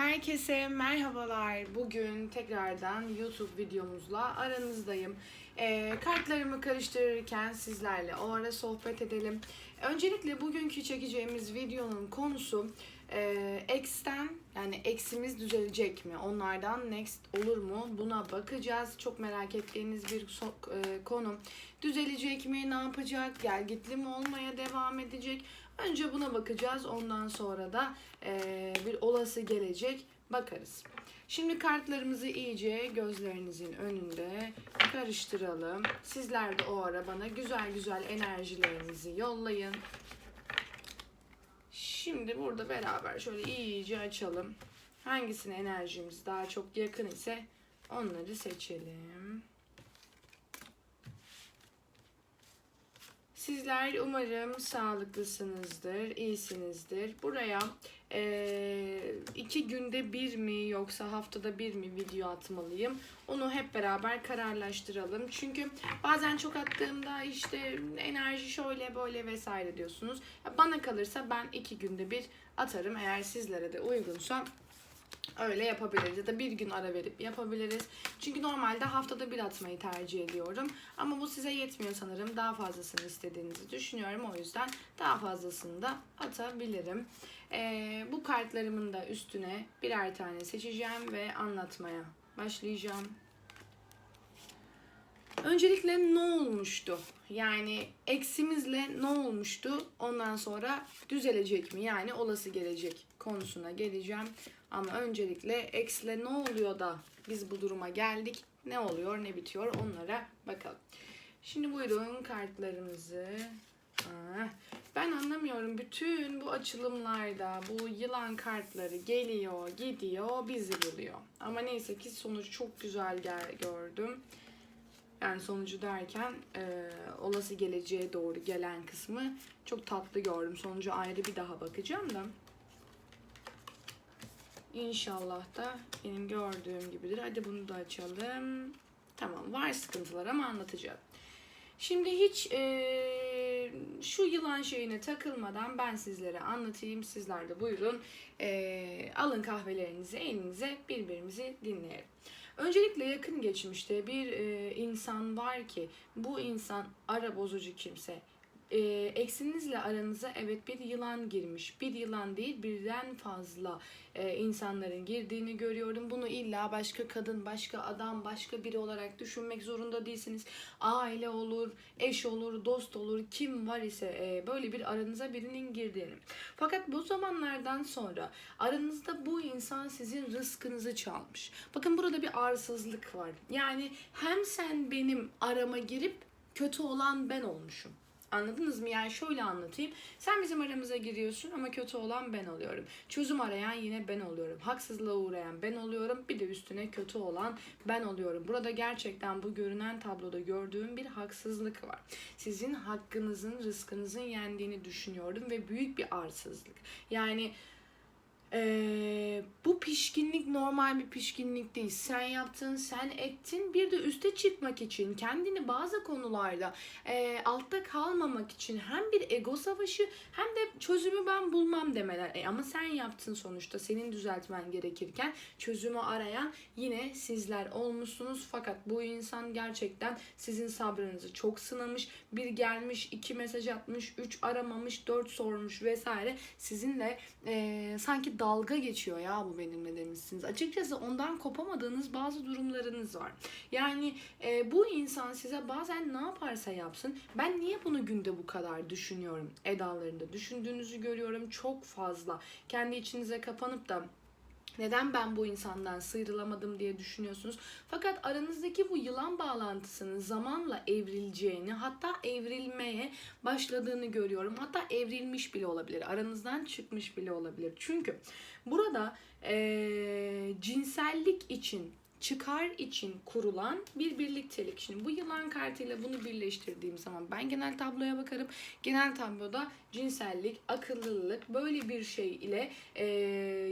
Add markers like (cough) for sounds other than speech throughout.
Herkese merhabalar. Bugün tekrardan YouTube videomuzla aranızdayım. Ee, kartlarımı karıştırırken sizlerle o ara sohbet edelim. Öncelikle bugünkü çekeceğimiz videonun konusu e, X'ten yani eksimiz düzelecek mi? Onlardan next olur mu? Buna bakacağız. Çok merak ettiğiniz bir so- e, konu. Düzelecek mi? Ne yapacak? Gelgitli mi olmaya devam edecek? Önce buna bakacağız. Ondan sonra da e, bir olası gelecek bakarız. Şimdi kartlarımızı iyice gözlerinizin önünde karıştıralım. Sizler de o ara bana güzel güzel enerjilerinizi yollayın. Şimdi burada beraber şöyle iyice açalım. Hangisine enerjimiz daha çok yakın ise onları seçelim. Sizler umarım sağlıklısınızdır, iyisinizdir. Buraya eee, iki günde bir mi yoksa haftada bir mi video atmalıyım? Onu hep beraber kararlaştıralım. Çünkü bazen çok attığımda işte enerji şöyle böyle vesaire diyorsunuz. Bana kalırsa ben iki günde bir atarım. Eğer sizlere de uygunsa öyle yapabiliriz ya da bir gün ara verip yapabiliriz. Çünkü normalde haftada bir atmayı tercih ediyorum. Ama bu size yetmiyor sanırım. Daha fazlasını istediğinizi düşünüyorum. O yüzden daha fazlasını da atabilirim. Ee, bu kartlarımın da üstüne birer tane seçeceğim ve anlatmaya başlayacağım. Öncelikle ne olmuştu? Yani eksimizle ne olmuştu? Ondan sonra düzelecek mi? Yani olası gelecek konusuna geleceğim. Ama öncelikle eksle ne oluyor da biz bu duruma geldik? Ne oluyor, ne bitiyor? Onlara bakalım. Şimdi buyurun kartlarımızı. Ah, Ben anlamıyorum. Bütün bu açılımlarda bu yılan kartları geliyor, gidiyor, bizi buluyor. Ama neyse ki sonucu çok güzel gel gördüm. Yani sonucu derken e, olası geleceğe doğru gelen kısmı çok tatlı gördüm. Sonucu ayrı bir daha bakacağım da. İnşallah da benim gördüğüm gibidir. Hadi bunu da açalım. Tamam var sıkıntılar ama anlatacağım. Şimdi hiç e, şu yılan şeyine takılmadan ben sizlere anlatayım. Sizler de buyurun e, alın kahvelerinizi elinize birbirimizi dinleyelim. Öncelikle yakın geçmişte bir e, insan var ki bu insan ara bozucu kimse. E, eksinizle aranıza evet bir yılan girmiş. Bir yılan değil birden fazla e, insanların girdiğini görüyorum. Bunu illa başka kadın, başka adam, başka biri olarak düşünmek zorunda değilsiniz. Aile olur, eş olur, dost olur, kim var ise e, böyle bir aranıza birinin girdiğini. Fakat bu zamanlardan sonra aranızda bu insan sizin rızkınızı çalmış. Bakın burada bir arsızlık var. Yani hem sen benim arama girip kötü olan ben olmuşum. Anladınız mı? Yani şöyle anlatayım. Sen bizim aramıza giriyorsun ama kötü olan ben oluyorum. Çözüm arayan yine ben oluyorum. Haksızlığa uğrayan ben oluyorum. Bir de üstüne kötü olan ben oluyorum. Burada gerçekten bu görünen tabloda gördüğüm bir haksızlık var. Sizin hakkınızın, rızkınızın yendiğini düşünüyorum ve büyük bir arsızlık. Yani ee, bu pişkinlik normal bir pişkinlik değil. Sen yaptın, sen ettin. Bir de üste çıkmak için, kendini bazı konularda e, altta kalmamak için hem bir ego savaşı hem de çözümü ben bulmam demeler. E, ama sen yaptın sonuçta. Senin düzeltmen gerekirken çözümü arayan yine sizler olmuşsunuz. Fakat bu insan gerçekten sizin sabrınızı çok sınamış. Bir gelmiş, iki mesaj atmış, üç aramamış, dört sormuş vesaire. Sizinle e, sanki dalga geçiyor ya bu benimle demişsiniz. Açıkçası ondan kopamadığınız bazı durumlarınız var. Yani e, bu insan size bazen ne yaparsa yapsın ben niye bunu günde bu kadar düşünüyorum edalarında düşündüğünüzü görüyorum çok fazla. Kendi içinize kapanıp da neden ben bu insandan sıyrılamadım diye düşünüyorsunuz. Fakat aranızdaki bu yılan bağlantısının zamanla evrileceğini hatta evrilmeye başladığını görüyorum. Hatta evrilmiş bile olabilir. Aranızdan çıkmış bile olabilir. Çünkü burada eee, cinsellik için çıkar için kurulan bir birliktelik. Şimdi bu yılan kartıyla bunu birleştirdiğim zaman ben genel tabloya bakarım. Genel tabloda cinsellik, akıllılık böyle bir şey ile e,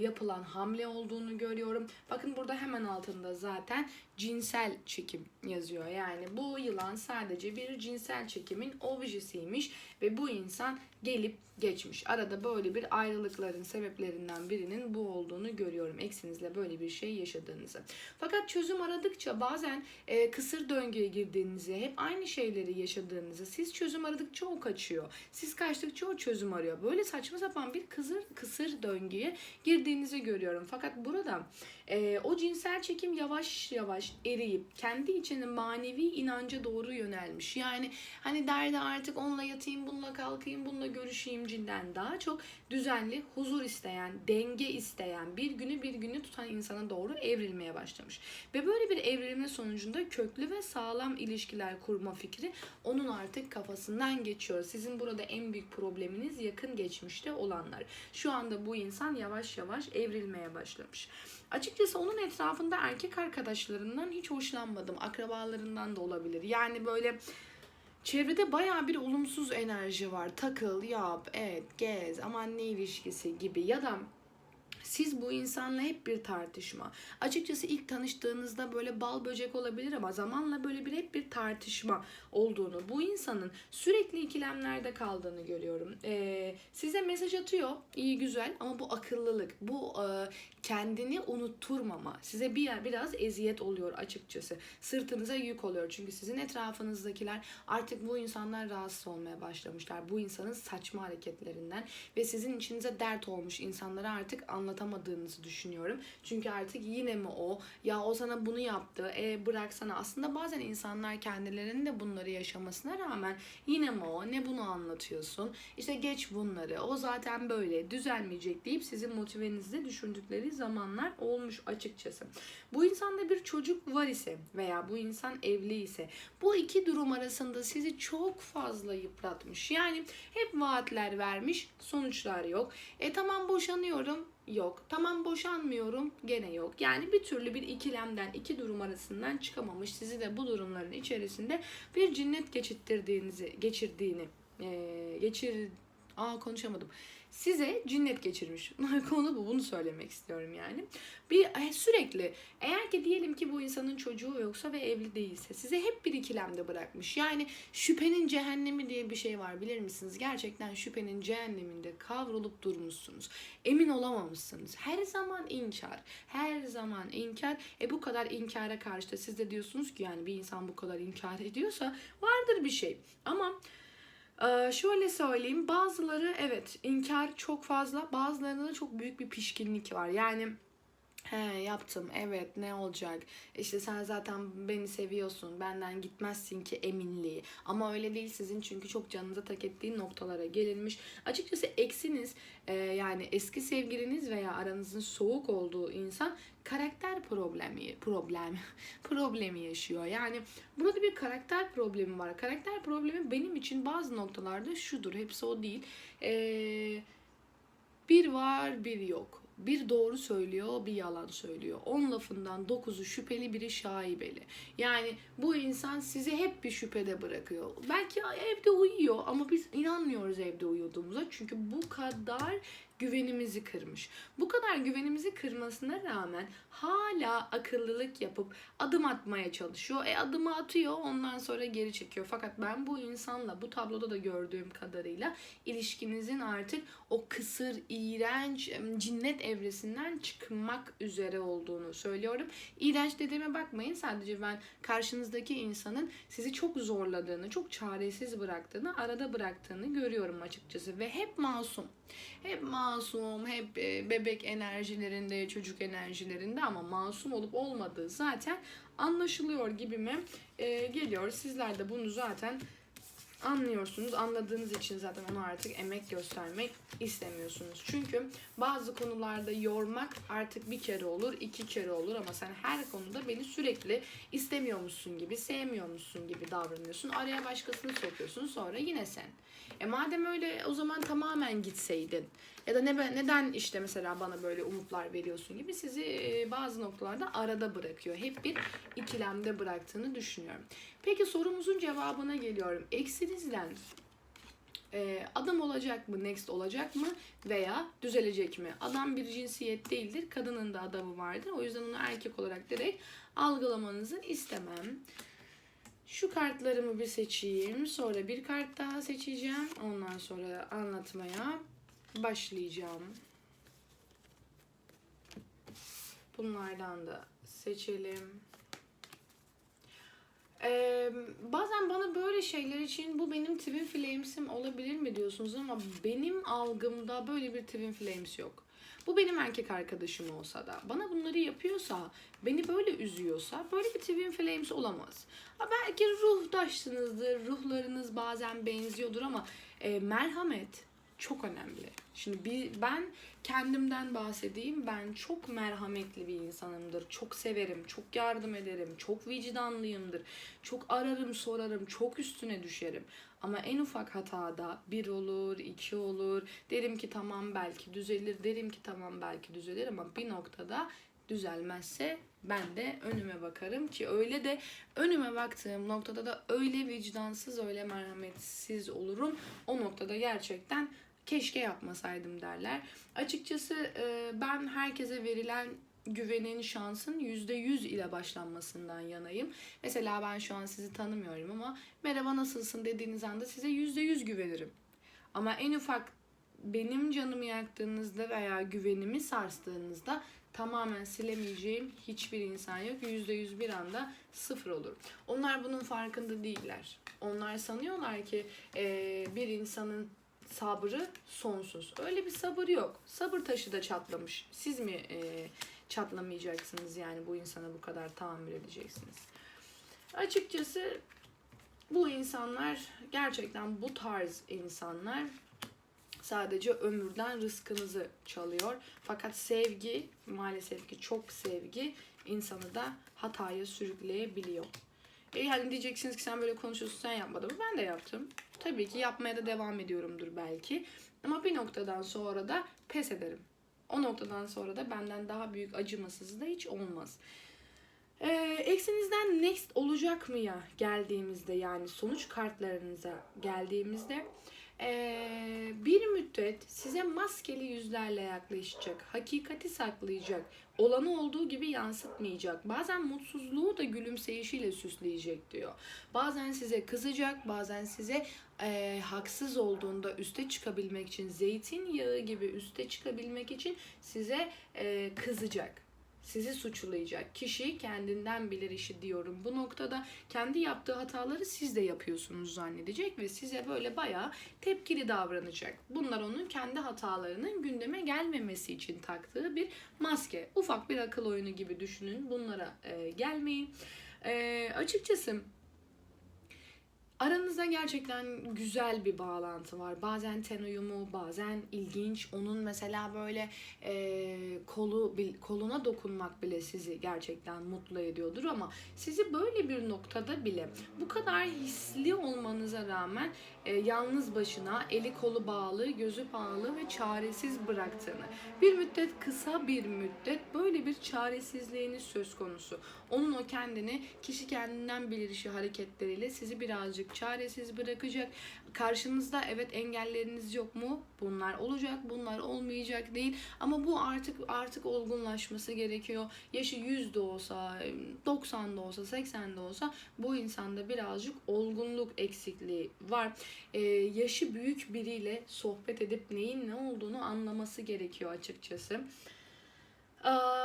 yapılan hamle olduğunu görüyorum. Bakın burada hemen altında zaten cinsel çekim yazıyor. Yani bu yılan sadece bir cinsel çekimin objesiymiş ve bu insan gelip geçmiş. Arada böyle bir ayrılıkların sebeplerinden birinin bu olduğunu görüyorum. Eksinizle böyle bir şey yaşadığınızı. Fakat çözüm aradıkça bazen e, kısır döngüye girdiğinizi, hep aynı şeyleri yaşadığınızı, siz çözüm aradıkça o kaçıyor. Siz kaçtıkça o çözüm arıyor. Böyle saçma sapan bir kısır, kısır döngüye girdiğinizi görüyorum. Fakat burada e, o cinsel çekim yavaş yavaş eriyip kendi içinin manevi inanca doğru yönelmiş. Yani hani derdi artık onunla yatayım, bununla kalkayım, bununla görüşeyim cinden daha çok düzenli, huzur isteyen, denge isteyen, bir günü bir günü tutan insana doğru evrilmeye başlamış. Ve böyle bir evrilme sonucunda köklü ve sağlam ilişkiler kurma fikri onun artık kafasından geçiyor. Sizin burada en büyük probleminiz yakın geçmişte olanlar. Şu anda bu insan yavaş yavaş evrilmeye başlamış. Açıkçası onun etrafında erkek arkadaşlarından hiç hoşlanmadım. Akrabalarından da olabilir. Yani böyle çevrede baya bir olumsuz enerji var. Takıl, yap, et, gez, aman ne ilişkisi gibi ya da siz bu insanla hep bir tartışma. Açıkçası ilk tanıştığınızda böyle bal böcek olabilir ama zamanla böyle bir hep bir tartışma olduğunu, bu insanın sürekli ikilemlerde kaldığını görüyorum. Ee, size mesaj atıyor, iyi güzel ama bu akıllılık, bu e, kendini unutturmama, size bir biraz eziyet oluyor açıkçası. Sırtınıza yük oluyor çünkü sizin etrafınızdakiler artık bu insanlar rahatsız olmaya başlamışlar. Bu insanın saçma hareketlerinden ve sizin içinize dert olmuş insanlara artık anlatamadığınızı düşünüyorum. Çünkü artık yine mi o? Ya o sana bunu yaptı. E bıraksana. Aslında bazen insanlar kendilerinin de bunları yaşamasına rağmen yine mi o? Ne bunu anlatıyorsun? İşte geç bunları. O zaten böyle düzelmeyecek deyip sizin motivenizi düşürdükleri zamanlar olmuş açıkçası. Bu insanda bir çocuk var ise veya bu insan evli ise bu iki durum arasında sizi çok fazla yıpratmış. Yani hep vaatler vermiş, sonuçlar yok. E tamam boşanıyorum, yok. Tamam boşanmıyorum gene yok. Yani bir türlü bir ikilemden, iki durum arasından çıkamamış. Sizi de bu durumların içerisinde bir cinnet geçirttirdiğinizi, geçirdiğini, e, geçir... Aa konuşamadım size cinnet geçirmiş. (laughs) Konu bu. Bunu söylemek istiyorum yani. Bir e, sürekli eğer ki diyelim ki bu insanın çocuğu yoksa ve evli değilse size hep bir ikilemde bırakmış. Yani şüphenin cehennemi diye bir şey var bilir misiniz? Gerçekten şüphenin cehenneminde kavrulup durmuşsunuz. Emin olamamışsınız. Her zaman inkar. Her zaman inkar. E bu kadar inkara karşı da siz de diyorsunuz ki yani bir insan bu kadar inkar ediyorsa vardır bir şey. Ama ee, şöyle söyleyeyim bazıları evet inkar çok fazla bazılarında da çok büyük bir pişkinlik var. Yani He yaptım. Evet ne olacak? İşte sen zaten beni seviyorsun benden gitmezsin ki eminliği. Ama öyle değil sizin çünkü çok canınıza tak ettiği noktalara gelinmiş. Açıkçası eksiniz e, yani eski sevgiliniz veya aranızın soğuk olduğu insan karakter problemi problem (laughs) problemi yaşıyor. Yani burada bir karakter problemi var. Karakter problemi benim için bazı noktalarda şudur hepsi o değil. E, bir var bir yok bir doğru söylüyor, bir yalan söylüyor. On lafından dokuzu şüpheli, biri şaibeli. Yani bu insan sizi hep bir şüphede bırakıyor. Belki evde uyuyor ama biz inanmıyoruz evde uyuduğumuza. Çünkü bu kadar güvenimizi kırmış. Bu kadar güvenimizi kırmasına rağmen hala akıllılık yapıp adım atmaya çalışıyor. E adımı atıyor ondan sonra geri çekiyor. Fakat ben bu insanla bu tabloda da gördüğüm kadarıyla ilişkinizin artık o kısır, iğrenç, cinnet evresinden çıkmak üzere olduğunu söylüyorum. İğrenç dediğime bakmayın. Sadece ben karşınızdaki insanın sizi çok zorladığını, çok çaresiz bıraktığını, arada bıraktığını görüyorum açıkçası. Ve hep masum. Hep masum, hep e, bebek enerjilerinde, çocuk enerjilerinde ama masum olup olmadığı zaten anlaşılıyor gibime e, geliyor. Sizler de bunu zaten anlıyorsunuz. Anladığınız için zaten ona artık emek göstermek istemiyorsunuz. Çünkü bazı konularda yormak artık bir kere olur, iki kere olur ama sen her konuda beni sürekli istemiyormuşsun gibi, sevmiyormuşsun gibi davranıyorsun. Araya başkasını sokuyorsun sonra yine sen. E madem öyle o zaman tamamen gitseydin. Ya da ne, neden işte mesela bana böyle umutlar veriyorsun gibi sizi e, bazı noktalarda arada bırakıyor. Hep bir ikilemde bıraktığını düşünüyorum. Peki sorumuzun cevabına geliyorum. Eksinizden e, adam olacak mı, next olacak mı veya düzelecek mi? Adam bir cinsiyet değildir, kadının da adamı vardır. O yüzden onu erkek olarak direkt algılamanızı istemem. Şu kartlarımı bir seçeyim. Sonra bir kart daha seçeceğim. Ondan sonra anlatmaya başlayacağım. Bunlardan da seçelim. Ee, bazen bana böyle şeyler için bu benim Twin Flames'im olabilir mi diyorsunuz ama benim algımda böyle bir Twin Flames yok. Bu benim erkek arkadaşım olsa da bana bunları yapıyorsa, beni böyle üzüyorsa böyle bir Twin Flames olamaz. Ha belki ruhdaşsınızdır, ruhlarınız bazen benziyordur ama e, merhamet çok önemli. Şimdi bir, ben kendimden bahsedeyim. Ben çok merhametli bir insanımdır. Çok severim, çok yardım ederim, çok vicdanlıyımdır. Çok ararım, sorarım, çok üstüne düşerim. Ama en ufak hatada bir olur, iki olur. Derim ki tamam belki düzelir, derim ki tamam belki düzelir ama bir noktada düzelmezse ben de önüme bakarım ki öyle de önüme baktığım noktada da öyle vicdansız, öyle merhametsiz olurum. O noktada gerçekten keşke yapmasaydım derler. Açıkçası ben herkese verilen güvenin şansın %100 ile başlanmasından yanayım. Mesela ben şu an sizi tanımıyorum ama merhaba nasılsın dediğiniz anda size %100 güvenirim. Ama en ufak benim canımı yaktığınızda veya güvenimi sarstığınızda tamamen silemeyeceğim hiçbir insan yok. %100 bir anda sıfır olur. Onlar bunun farkında değiller. Onlar sanıyorlar ki e, bir insanın sabrı sonsuz. Öyle bir sabır yok. Sabır taşı da çatlamış. Siz mi e, çatlamayacaksınız yani bu insana bu kadar tahammül edeceksiniz? Açıkçası bu insanlar gerçekten bu tarz insanlar sadece ömürden rızkınızı çalıyor. Fakat sevgi maalesef ki çok sevgi insanı da hataya sürükleyebiliyor. E yani diyeceksiniz ki sen böyle konuşuyorsun sen yapmadın mı? Ben de yaptım. Tabii ki yapmaya da devam ediyorumdur belki. Ama bir noktadan sonra da pes ederim. O noktadan sonra da benden daha büyük acımasız da hiç olmaz. Ee, eksinizden next olacak mı ya geldiğimizde yani sonuç kartlarınıza geldiğimizde ee, bir müddet size maskeli yüzlerle yaklaşacak, hakikati saklayacak, olanı olduğu gibi yansıtmayacak. Bazen mutsuzluğu da gülümseyişiyle süsleyecek diyor. Bazen size kızacak, bazen size e, haksız olduğunda üste çıkabilmek için, zeytinyağı gibi üste çıkabilmek için size e, kızacak sizi suçlayacak. Kişi kendinden bilir işi diyorum. Bu noktada kendi yaptığı hataları siz de yapıyorsunuz zannedecek ve size böyle bayağı tepkili davranacak. Bunlar onun kendi hatalarının gündeme gelmemesi için taktığı bir maske. Ufak bir akıl oyunu gibi düşünün. Bunlara e, gelmeyin. E, açıkçası Aranızda gerçekten güzel bir bağlantı var. Bazen ten uyumu, bazen ilginç. Onun mesela böyle e, kolu koluna dokunmak bile sizi gerçekten mutlu ediyordur ama sizi böyle bir noktada bile bu kadar hisli olmanıza rağmen e, yalnız başına eli kolu bağlı, gözü bağlı ve çaresiz bıraktığını. Bir müddet kısa bir müddet böyle bir çaresizliğiniz söz konusu. Onun o kendini kişi kendinden bilir işi hareketleriyle sizi birazcık çaresiz bırakacak. Karşınızda evet engelleriniz yok mu? Bunlar olacak, bunlar olmayacak değil. Ama bu artık artık olgunlaşması gerekiyor. Yaşı 100 de olsa, 90 da olsa, 80 de olsa bu insanda birazcık olgunluk eksikliği var. Ee, yaşı büyük biriyle sohbet edip neyin ne olduğunu anlaması gerekiyor açıkçası.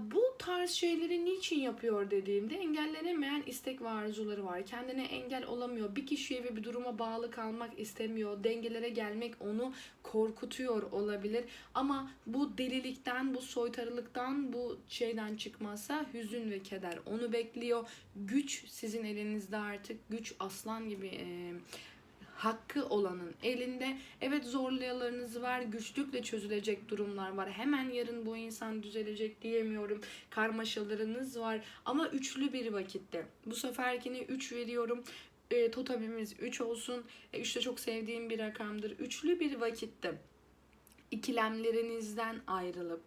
Bu tarz şeyleri niçin yapıyor dediğimde engellenemeyen istek ve arzuları var. Kendine engel olamıyor. Bir kişiye ve bir duruma bağlı kalmak istemiyor. Dengelere gelmek onu korkutuyor olabilir. Ama bu delilikten, bu soytarılıktan, bu şeyden çıkmazsa hüzün ve keder onu bekliyor. Güç sizin elinizde artık. Güç aslan gibi e, hakkı olanın elinde. Evet zorlayalarınız var, güçlükle çözülecek durumlar var. Hemen yarın bu insan düzelecek diyemiyorum. Karmaşalarınız var ama üçlü bir vakitte. Bu seferkini 3 veriyorum. E, totemimiz 3 olsun. 3 e, de çok sevdiğim bir rakamdır. Üçlü bir vakitte ikilemlerinizden ayrılıp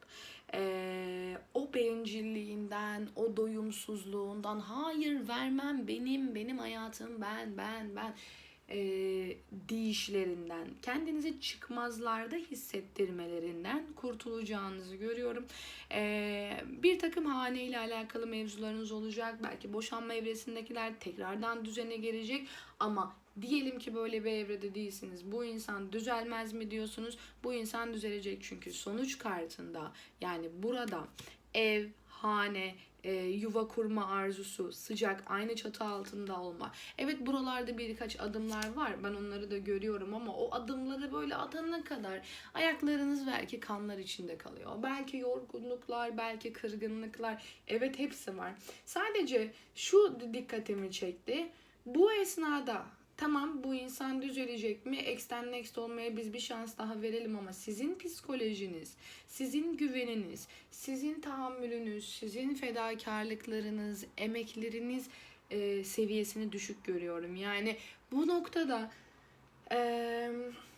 e, o bencilliğinden, o doyumsuzluğundan hayır vermem benim, benim hayatım ben, ben, ben e, deyişlerinden, kendinizi çıkmazlarda hissettirmelerinden kurtulacağınızı görüyorum. E, bir takım hane ile alakalı mevzularınız olacak. Belki boşanma evresindekiler tekrardan düzene gelecek ama diyelim ki böyle bir evrede değilsiniz. Bu insan düzelmez mi diyorsunuz? Bu insan düzelecek çünkü sonuç kartında yani burada ev, hane, e, yuva kurma arzusu, sıcak, aynı çatı altında olma. Evet buralarda birkaç adımlar var. Ben onları da görüyorum ama o adımları böyle atana kadar ayaklarınız belki kanlar içinde kalıyor. Belki yorgunluklar, belki kırgınlıklar. Evet hepsi var. Sadece şu dikkatimi çekti. Bu esnada Tamam bu insan düzelecek mi? X'ten next olmaya biz bir şans daha verelim ama sizin psikolojiniz, sizin güveniniz, sizin tahammülünüz, sizin fedakarlıklarınız, emekleriniz e, seviyesini düşük görüyorum. Yani bu noktada e,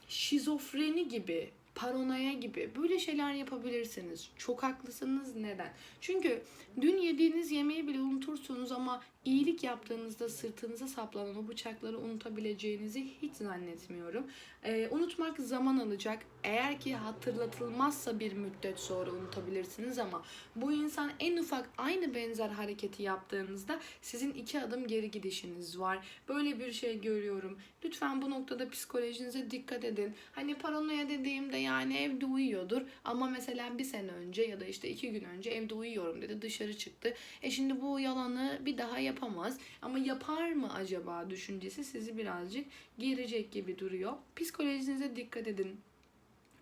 şizofreni gibi, paranoya gibi böyle şeyler yapabilirsiniz. Çok haklısınız. Neden? Çünkü dün yediğiniz yemeği bile unutursunuz ama iyilik yaptığınızda sırtınıza saplanan o bıçakları unutabileceğinizi hiç zannetmiyorum. Ee, unutmak zaman alacak. Eğer ki hatırlatılmazsa bir müddet sonra unutabilirsiniz ama bu insan en ufak aynı benzer hareketi yaptığınızda sizin iki adım geri gidişiniz var. Böyle bir şey görüyorum. Lütfen bu noktada psikolojinize dikkat edin. Hani paranoya dediğimde yani evde uyuyordur ama mesela bir sene önce ya da işte iki gün önce evde uyuyorum dedi dışarı çıktı. E şimdi bu yalanı bir daha yapamaz ama yapar mı acaba düşüncesi sizi birazcık gerecek gibi duruyor. Psikolojinize dikkat edin.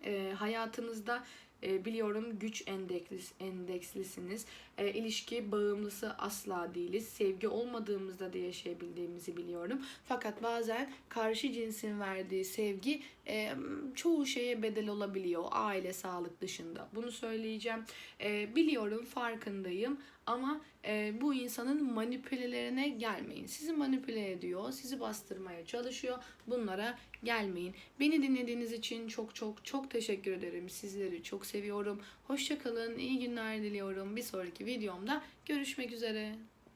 E, hayatınızda e, biliyorum güç endekslis, endekslisiniz. E, ilişki bağımlısı asla değiliz. Sevgi olmadığımızda da yaşayabildiğimizi biliyorum. Fakat bazen karşı cinsin verdiği sevgi e, çoğu şeye bedel olabiliyor. Aile sağlık dışında. Bunu söyleyeceğim. E, biliyorum farkındayım ama e, bu insanın manipülelerine gelmeyin. Sizi manipüle ediyor, sizi bastırmaya çalışıyor. Bunlara gelmeyin. Beni dinlediğiniz için çok çok çok teşekkür ederim. Sizleri çok seviyorum. Hoşçakalın, iyi günler diliyorum. Bir sonraki videomda görüşmek üzere.